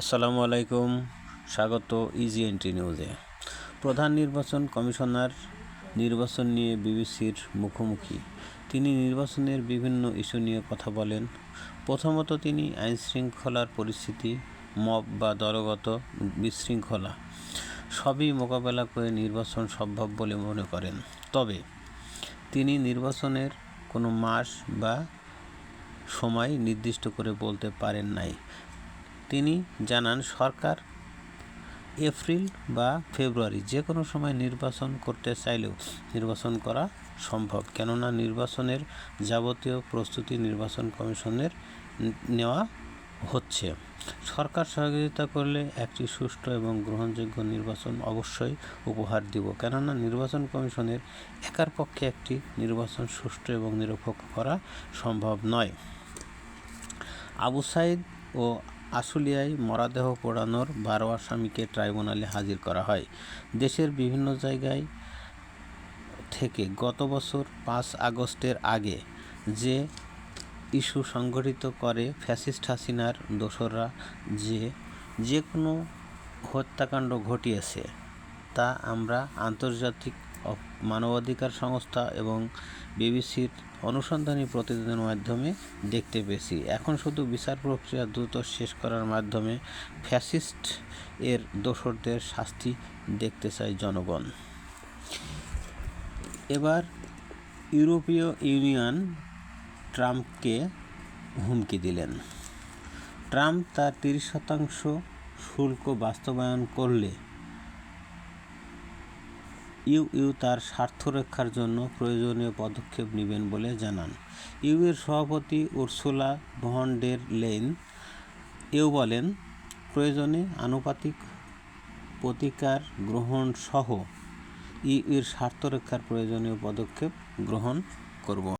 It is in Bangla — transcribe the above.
আসসালামু আলাইকুম, স্বাগত ইজি এন্ট্রি নিউজে প্রধান নির্বাচন কমিশনার নির্বাচন নিয়ে বিবিসির মুখোমুখি। তিনি নির্বাচনের বিভিন্ন ইস্যু নিয়ে কথা বলেন। প্রথমত তিনি আইনশৃঙ্খলার পরিস্থিতি, মব বা দলগত বিশৃঙ্খলা সবই মোকাবেলা করে নির্বাচন সম্ভব বলে মনে করেন। তবে তিনি নির্বাচনের কোনো মাস বা সময় নির্দিষ্ট করে বলতে পারেন নাই। তিনি জানান, সরকার এপ্রিল বা ফেব্রুয়ারি যে কোনো সময় নির্বাচন করতে চাইলেও নির্বাচন করা সম্ভব। কেননা নির্বাচনের যাবতীয় প্রস্তুতি নির্বাচন কমিশনের নেওয়া হচ্ছে। সরকার সহযোগিতা করলে একটি সুষ্ঠু এবং গ্রহণযোগ্য নির্বাচন অবশ্যই উপহার দিব। কেননা নির্বাচন কমিশনের একার পক্ষে একটি নির্বাচন সুষ্ঠু এবং নিরপেক্ষ করা সম্ভব নয়। আবু সাইদ ও আশুলিয়ায় মরাদেহ পোড়ানোর বারো আসামিকে ট্রাইব্যুনালে হাজির করা হয়। দেশের বিভিন্ন জায়গায় থেকে গত বছর পাঁচ আগস্টের আগে যে ইস্যু সংগঠিত করে ফ্যাসিস্ট হাসিনার দোসররা, যে যে কোনো হত্যাকাণ্ড ঘটিয়েছে, তা আমরা আন্তর্জাতিক মানবাধিকার সংস্থা এবং বিবিসির অনুসন্ধানী প্রতিবেদনের মাধ্যমে দেখতে পেয়েছি। এখন শুধু বিচার প্রক্রিয়া দ্রুত শেষ করার মাধ্যমে ফ্যাসিস্ট এর দোসরদের শাস্তি দেখতে চায় জনগণ। এবার ইউরোপীয় ইউনিয়ন ট্রাম্পকে হুমকি দিলেন। ট্রাম্প তার তিরিশ শতাংশ শুল্ক বাস্তবায়ন করলে ইউ ইউ তার স্বার্থ রক্ষার জন্য প্রয়োজনীয় পদক্ষেপ নেবেন বলে জানান। ইউ এর সভাপতি উর্সুলা ভন ডের লেন এও বলেন, প্রয়োজনে আনুপাতিক প্রতিকার গ্রহণ সহ ইউ এর স্বার্থ রক্ষার প্রয়োজনীয় পদক্ষেপ গ্রহণ করব।